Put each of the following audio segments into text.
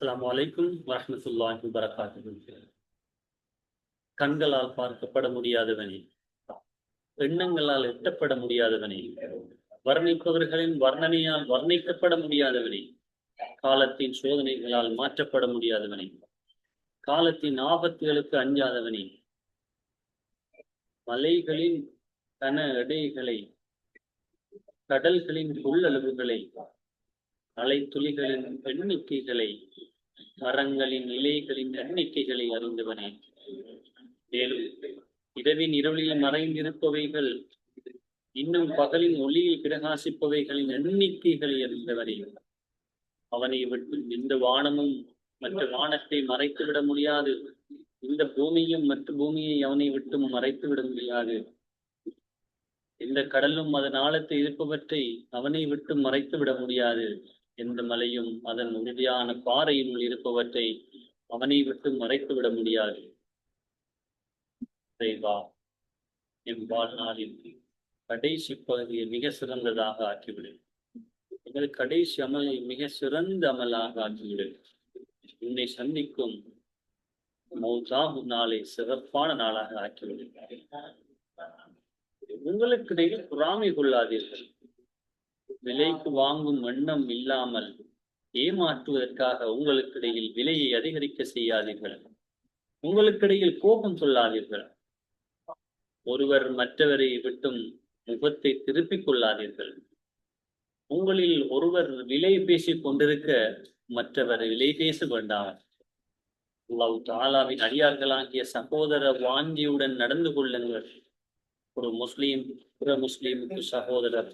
அஸ்லாம் வலைக்கும் வரமத்துல்லாஹி வரகாத்து கண்களால் பார்க்கப்பட முடியாதவனே. எண்ணங்களால் எட்டப்பட முடியாதவனே. வர்ணிப்பவர்களின் வர்ணனையால் வர்ணிக்கப்பட முடியாதவனே. காலத்தின் சோதனைகளால் மாற்றப்பட முடியாதவனே. காலத்தின் ஆபத்துகளுக்கு அஞ்சாதவனே. மலைகளின் கன எடைகளை கடல்களின் கொள்ளளவுகளை அலைத்துளிகளின் எண்ணிக்கைகளை மரங்களின் இலைகளின் எண்ணிக்கைகளை அறிந்தவனே. மேலும் இரவின் இருளில் மறைந்திருப்பவைகள் இன்னும் பகலின் ஒளியில் பிரகாசிப்பவைகளின் எண்ணிக்கைகளை அறிந்தவனே. அவனை விட்டு இந்த வானமும் மற்ற வானத்தை மறைத்துவிட முடியாது. இந்த பூமியும் மற்ற பூமியை அவனை விட்டும் மறைத்து விட முடியாது. இந்த கடலும் அதன் ஆழத்தை இருப்பவற்றை அவனை விட்டு மறைத்து விட முடியாது. எந்த மலையும் அதன் உறுதியான பாறையினுள் இருப்பவற்றை அவனை விட்டு மறைத்து விட முடியாது. என் வாழ்நாளில் கடைசி பகுதியை மிக சிறந்ததாக ஆக்கிவிடு. எங்கள் கடைசி அமலை மிக சிறந்த அமலாக ஆக்கிவிடு. உன்னை சந்திக்கும் மௌசாகு நாளை சிறப்பான நாளாக ஆக்கிவிடு உங்களுக்கு இடையில் பொறாமை கொள்ளாதீர்கள். விலைக்கு வாங்கும் வண்ணம் இல்லாமல் ஏமாற்றுவதற்காக உங்களுக்கிடையில் விலையை அதிகரிக்க செய்யாதீர்கள். உங்களுக்கிடையில் கோபம் சொல்லாதீர்கள். ஒருவர் மற்றவரை விட்டும் முகத்தை திருப்பிக் கொள்ளாதீர்கள். உங்களில் ஒருவர் விலை பேசிக் கொண்டிருக்க மற்றவர் விலை பேச வேண்டாம். அல்லாஹ் தாலாவின் அடியார்களாகிய சகோதர வாஞ்சியுடன் நடந்து கொள்ளுங்கள். ஒரு முஸ்லீம் பிற முஸ்லீமுக்கு சகோதரர்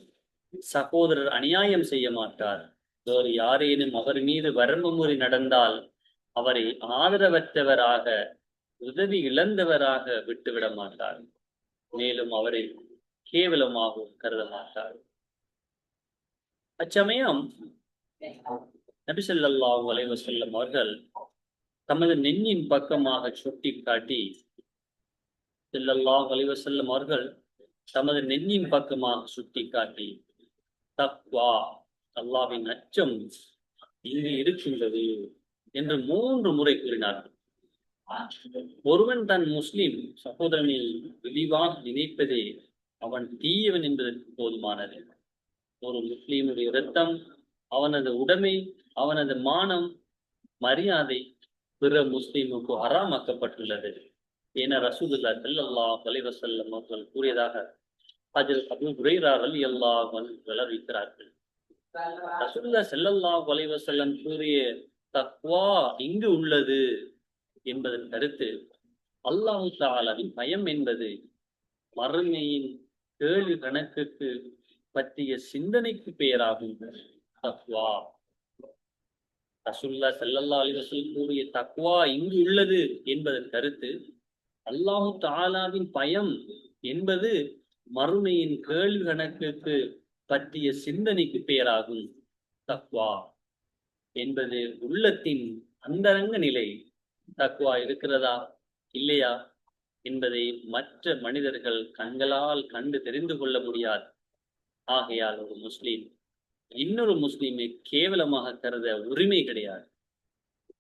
சகோதரர் அநியாயம் செய்ய மாட்டார். வேறு யாரேனும் அவர் மீது வரம்பு நடந்தால் அவரை ஆதரவற்றவராக உதவி இழந்தவராக விட்டுவிட மாட்டார். மேலும் அவரை கேவலமாகவும் கருத மாட்டார். அச்சமயம் நபிசல்லாஹூ அலைவசல்லம் அவர்கள் தமது நெஞ்சின் பக்கமாக சுட்டி காட்டி செல்லல்லா வலிவ செல்லும் அவர்கள் தமது நெஞ்சின் பக்கமாக சுட்டி காட்டி தக்வா அல்லாவின் அச்சம் இங்கு இருக்கின்றது என்று மூன்று முறை கூறினார்கள். ஒருவன் தன் முஸ்லிம் சகோதரனை விரிவாக நினைப்பதே அவன் தீயவன் என்பதற்கு போதுமானது. ஒரு முஸ்லீமுடைய இரத்தம் அவனது உடைமை அவனது மானம் மரியாதை பிற முஸ்லீமுக்கு ஹராமாக்கப்பட்டுள்ளது. என ரசூதுல்லா செல்லல்லா வலைவசல்லம் அவர்கள் கூறியதாக அதில் அபு குரைரா அலி அல்லா வளர்விக்கிறார்கள் ரசூல்லா செல்லல்லா வலைவசல்லம் கூறிய தக்வா இங்கு உள்ளது என்பதன் கருத்து அல்லாஹு தாலாவின் பயம் என்பது மறுமையின் கேள்வி கணக்குக்கு பற்றிய சிந்தனைக்கு பெயராகும் தக்வா. ரசுல்லா செல்லல்லா அலிவசல் கூறிய தக்வா இங்கு உள்ளது என்பதன் கருத்து அல்லாஹு தாலாவின் பயம் என்பது மறுமையின் கேள்வி கணக்குக்கு பற்றிய சிந்தனைக்கு பெயராகும் தக்வா என்பது உள்ளத்தின் அந்தரங்க நிலை. தக்குவா இருக்கிறதா? இல்லையா? என்பதை மற்ற மனிதர்கள் கண்களால் கண்டு தெரிந்து கொள்ள முடியாது. ஆகையால் ஒரு முஸ்லீம் இன்னொரு முஸ்லீமை கேவலமாக கருத உரிமை கிடையாது.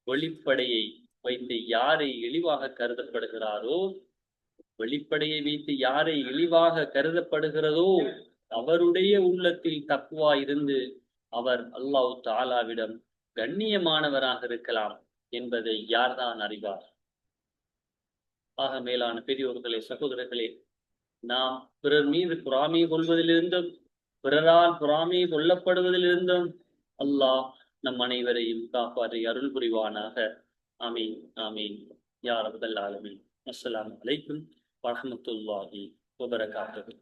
வெளிப்படையை வைத்து யாரை இழிவாக கருதப்படுகிறாரோ வெளிப்படையை வைத்து யாரை இழிவாக கருதப்படுகிறதோ அவருடைய உள்ளத்தில் தக்குவா இருந்து அவர் அல்லாஹ் தாலாவிடம் கண்ணியமானவராக இருக்கலாம் என்பதை யார்தான் அறிவார்? ஆக மேலான பெரியோர்களே சகோதரர்களே நாம் பிறர் மீது பொறாமை கொள்வதிலிருந்தும் பிறரால் பொறாமை கொல்லப்படுவதிலிருந்தும் அல்லாஹ் நம் அனைவரையும் காப்பாற்றி அருள் புரிவானாக. ஆமீன் ஆமீன். யார் அபுதல் ஆலமின். அஸ்லாம் வலைக்கும் வரமத்துல்லாஹி வபரகாத்து